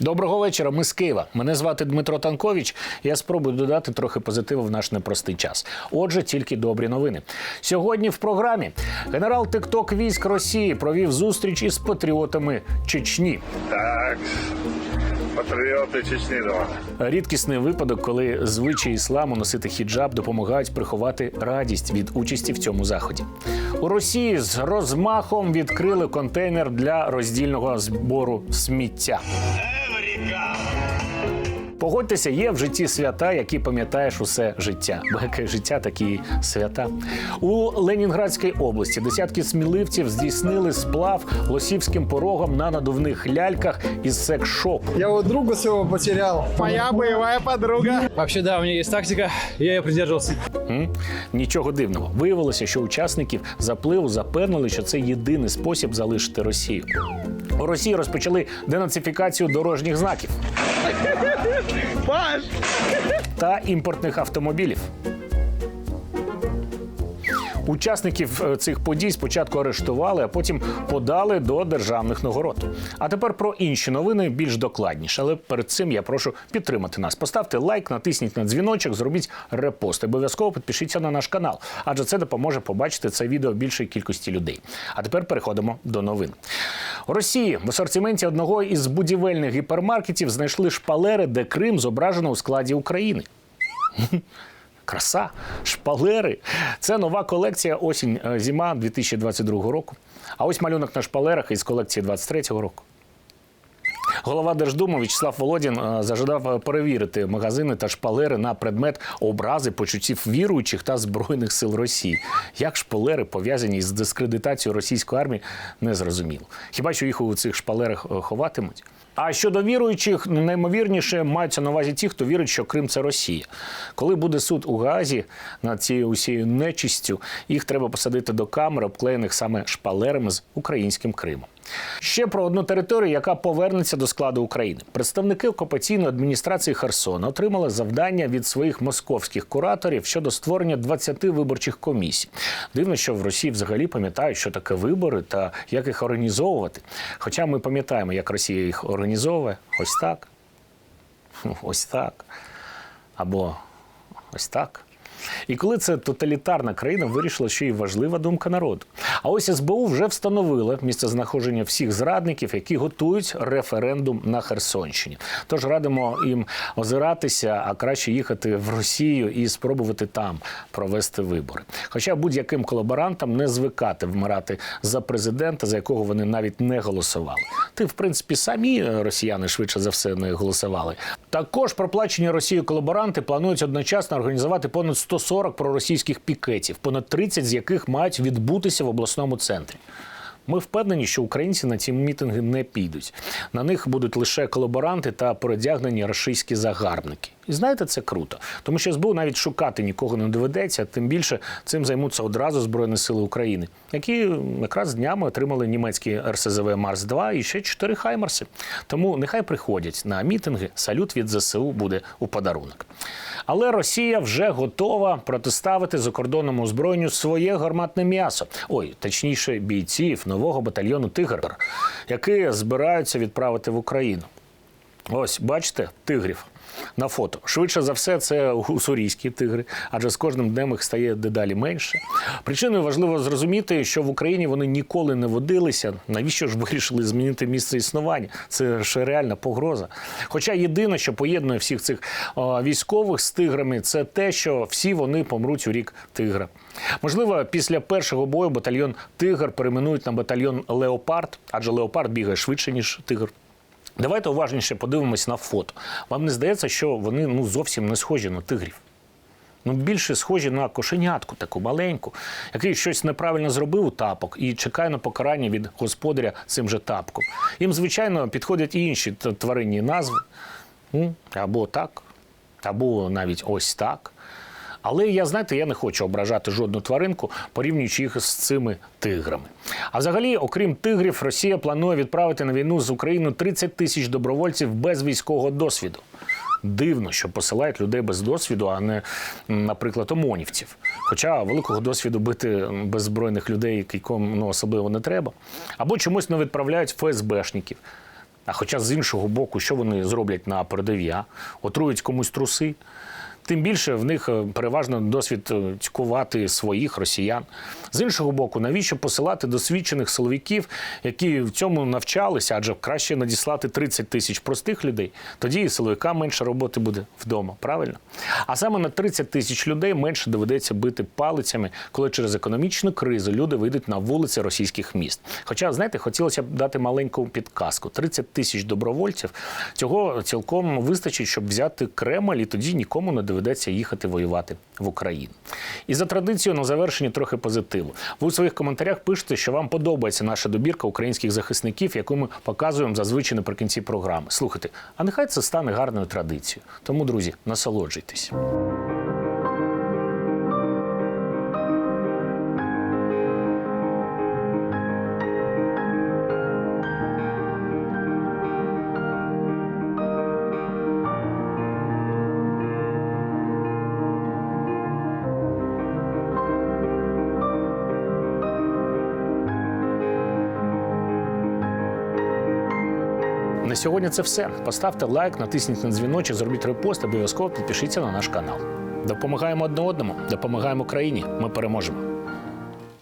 Доброго вечора. Ми з Києва. Мене звати Дмитро Танкович. Я спробую додати трохи позитиву в наш непростий час. Отже, тільки добрі новини. Сьогодні в програмі генерал Тикток військ Росії провів зустріч із патріотами Чечні. Так, патріоти Чечні дома. Рідкісний випадок, коли звичаї ісламу носити хіджаб допомагають приховати радість від участі в цьому заході. У Росії з розмахом відкрили контейнер для роздільного збору сміття. Погодьтеся, є в житті свята, які пам'ятаєш усе життя. Бо яке життя, такі свята. У Ленінградській області десятки сміливців здійснили сплав лосівським порогом на надувних ляльках із секс-шопу. Я вот друга своего потерял. Моя боевая подруга. Вообще, да, у меня есть тактика, я ее придерживался. М? Нічого дивного. Виявилося, що учасників запливу запевнили, що це єдиний спосіб залишити Росію. У Росії розпочали денацифікацію дорожніх знаків та імпортних автомобілів. Учасників е, цих подій спочатку арештували, а потім подали до державних нагород. А тепер про інші новини більш докладніше. Але перед цим я прошу підтримати нас. Поставте лайк, натисніть на дзвіночок, зробіть репост. Обов'язково підпишіться на наш канал, адже це допоможе побачити це відео більшій кількості людей. А тепер переходимо до новин. У Росії в асортименті одного із будівельних гіпермаркетів знайшли шпалери, де Крим зображено у складі України. Краса, шпалери. Це нова колекція осінь е, зима 2022 року. А ось малюнок на шпалерах із колекції 23 року. Голова Держдуми В'ячеслав Володін е, зажадав е, перевірити магазини та шпалери на предмет образи почуттів віруючих та збройних сил Росії. Як шпалери пов'язані з дискредитацією російської армії, не зрозуміло. Хіба що їх у цих шпалерах ховатимуть? А щодо віруючих, наймовірніше маються на увазі ті, хто вірить, що Крим це Росія. Коли буде суд у Газі над цією усією нечистю, їх треба посадити до камер, обклеєних саме шпалерами з українським Кримом. Ще про одну територію, яка повернеться до складу України. Представники окупаційної адміністрації Херсона отримали завдання від своїх московських кураторів щодо створення 20 виборчих комісій. Дивно, що в Росії взагалі пам'ятають, що таке вибори та як їх організовувати. Хоча ми пам'ятаємо, як Росія їх організовує ось так, ось так, або ось так. І коли це тоталітарна країна, вирішила, що і важлива думка народу. А ось СБУ вже встановила місце знаходження всіх зрадників, які готують референдум на Херсонщині. Тож радимо їм озиратися, а краще їхати в Росію і спробувати там провести вибори. Хоча будь-яким колаборантам не звикати вмирати за президента, за якого вони навіть не голосували. Ти, в принципі, самі е, росіяни швидше за все не голосували. Також проплачені Росією колаборанти планують одночасно організувати понад 140 проросійських пікетів, понад 30 з яких мають відбутися в обласному центрі. Ми впевнені, що українці на ці мітинги не підуть. На них будуть лише колаборанти та передягнені рашистські загарбники. І знаєте, це круто, тому що СБУ навіть шукати нікого не доведеться. Тим більше цим займуться одразу Збройні Сили України, які якраз днями отримали німецькі РСЗВ Марс 2 і ще 4 Хаймарси. Тому нехай приходять на мітинги. Салют від ЗСУ буде у подарунок. Але Росія вже готова протиставити закордонному озброєнню своє гарматне м'ясо. Ой, точніше, бійців нового батальйону Тигр, які збираються відправити в Україну. Ось, бачите, тигрів на фото. Швидше за все, це уссурійські тигри, адже з кожним днем їх стає дедалі менше. Причиною важливо зрозуміти, що в Україні вони ніколи не водилися. Навіщо ж вирішили змінити місце існування? Це ж реальна погроза. Хоча єдине, що поєднує всіх цих військових з тиграми, це те, що всі вони помруть у рік тигра. Можливо, після першого бою батальйон Тигр перейменують на батальйон Леопард, адже Леопард бігає швидше, ніж тигр. Давайте уважніше подивимось на фото. Вам не здається, що вони ну зовсім не схожі на тигрів? Ну, більше схожі на кошенятку, таку маленьку, який щось неправильно зробив у тапок і чекає на покарання від господаря цим же тапком. Їм, звичайно, підходять і інші тваринні назви. Або так, або навіть ось так. Але я знаєте, я не хочу ображати жодну тваринку, порівнюючи їх з цими тиграми. А взагалі, окрім тигрів, Росія планує відправити на війну з Україною 30 тисяч добровольців без військового досвіду. Дивно, що посилають людей без досвіду, а не, наприклад, омонівців. Хоча великого досвіду бити беззбройних людей, кільком ну, особливо не треба. Або чомусь не відправляють ФСБшників. А хоча з іншого боку, що вони зроблять на передовій? а? Отрують комусь труси. Тим більше в них е, переважно досвід е, цькувати своїх росіян. З іншого боку, навіщо посилати досвідчених силовиків, які в цьому навчалися, адже краще надіслати 30 тисяч простих людей, тоді і силовикам менше роботи буде вдома. Правильно? А саме на 30 тисяч людей менше доведеться бити палицями, коли через економічну кризу люди вийдуть на вулиці російських міст. Хоча, знаєте, хотілося б дати маленьку підказку: 30 тисяч добровольців цього цілком вистачить, щоб взяти Кремль, і тоді нікому не доведеться їхати воювати в Україну. І за традицією на завершенні трохи позитиву. Ви у своїх коментарях пишете, що вам подобається наша добірка українських захисників, яку ми показуємо зазвичай наприкінці програми. Слухайте, а нехай це стане гарною традицією. Тому, друзі, насолоджуйтесь. На сьогодні це все. Поставте лайк, натисніть на дзвіночок, зробіть репост, обов'язково підпишіться на наш канал. Допомагаємо одне одному, допомагаємо країні. Ми переможемо.